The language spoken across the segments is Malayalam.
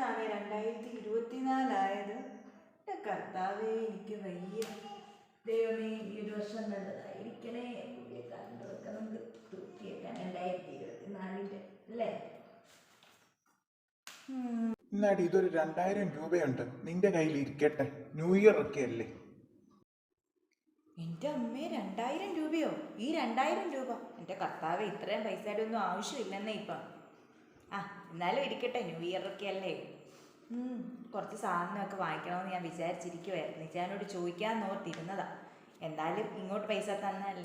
പെട്ടെന്നാണ് രണ്ടായിരത്തി ഇരുപത്തിനാലായത് എന്റെ കർത്താവേ എനിക്ക് വയ്യ. ദൈവമേ ഈ ഒരു വർഷം നല്ലതായിരിക്കണേ. പുതിയ കാലങ്ങളൊക്കെ നമുക്ക് തൂക്കിയേക്കാൻ രണ്ടായിരത്തി ഇരുപത്തിനാലിന്റെ അല്ലേ? എന്നാടി ഇതൊരു രണ്ടായിരം രൂപയുണ്ട്. നിന്റെ കയ്യിൽ ഇരിക്കട്ടെ. ന്യൂ ഇയർ ഒക്കെ അല്ലേ? എന്റെ അമ്മേ രണ്ടായിരം രൂപയോ? ഈ രണ്ടായിരം രൂപ? എന്റെ കർത്താവ് ഇത്രയും പൈസയുടെ ഒന്നും ആവശ്യമില്ലെന്നേ ഇപ്പം. ആ എന്നാലും ഇരിക്കട്ടെ ന്യൂ ഇയർ ഒക്കെ അല്ലേ? കുറച്ച് സാധനമൊക്കെ വാങ്ങിക്കണമെന്ന് ഞാൻ വിചാരിച്ചിരിക്കുമായിരുന്നു ഞാനോട് ചോദിക്കാൻ ഓർത്തിരുന്നതാ. എന്തായാലും ഇങ്ങോട്ട് പൈസ തന്നല്ലേ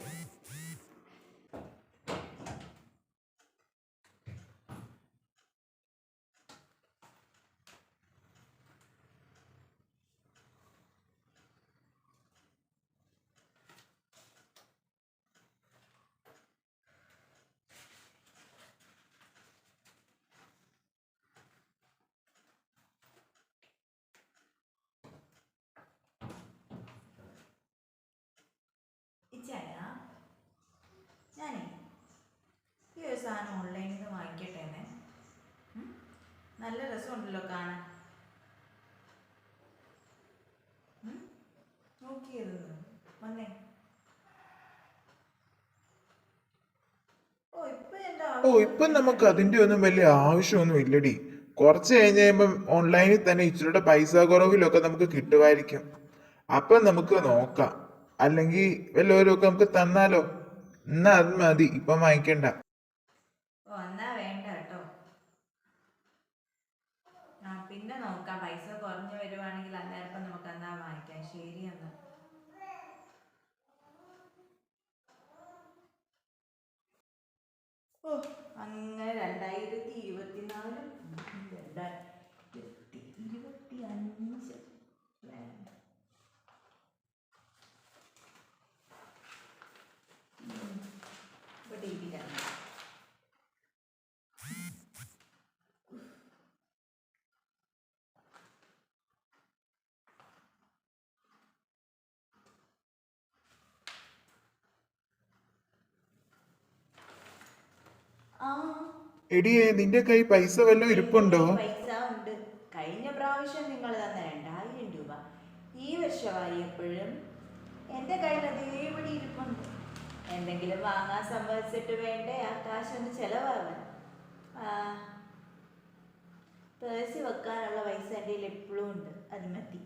ഈ ഓൺലൈനിൽ നിന്ന് വാങ്ങിക്കട്ടെ എന്നെ? നല്ല രസമുണ്ടല്ലോ കാണാൻ? നോക്കിയത് വന്നേ. ഓ ഇപ്പൊ നമുക്ക് അതിന്റെ ഒന്നും വലിയ ആവശ്യമൊന്നും ഇല്ലടി. കുറച്ച് കഴിഞ്ഞ് കഴിയുമ്പം ഓൺലൈനിൽ തന്നെ ഇച്ചിരിയുടെ പൈസ കുറവിലൊക്കെ നമുക്ക് കിട്ടുമായിരിക്കും. അപ്പം നമുക്ക് നോക്കാം. അല്ലെങ്കിൽ വല്ലവരും ഒക്കെ നമുക്ക് തന്നാലോ? എന്നാ അത് മതി. ഇപ്പം വാങ്ങിക്കണ്ട. ഓ എന്നാ വേണ്ട കേട്ടോ. ആ പിന്നെ നോക്കാം. പൈസ കുറഞ്ഞു വരുവാണെങ്കിൽ അന്നേരപ്പം നമുക്ക് എന്നാ വാങ്ങിക്കാം? ശരി എന്നാ. ഓ അങ്ങനെ രണ്ടായിരത്തി ഇരുപത്തിനാല്. രണ്ടായിരത്തി ഇരുപത്തി എടിയേ നിന്റെ കൈ പൈസ വല്ലതും ഇരിപ്പുണ്ടോ? പൈസ ഉണ്ട്. കഴിഞ്ഞ പ്രാവശ്യം നിങ്ങൾ തന്ന രണ്ടായിരം രൂപ. ഈ വർഷമായപ്പോഴും എന്റെ കയ്യിൽ അതേപടി ഇരിപ്പുണ്ട്. എന്തെങ്കിലും വാങ്ങാൻ സമ്മതിച്ചിട്ട് വേണ്ടേ? ആ ചെലവാകാൻ. പേഴ്സി വെക്കാനുള്ള പൈസ എന്റെ കയ്യിൽ എപ്പോഴും ഉണ്ട്. അത് മതി.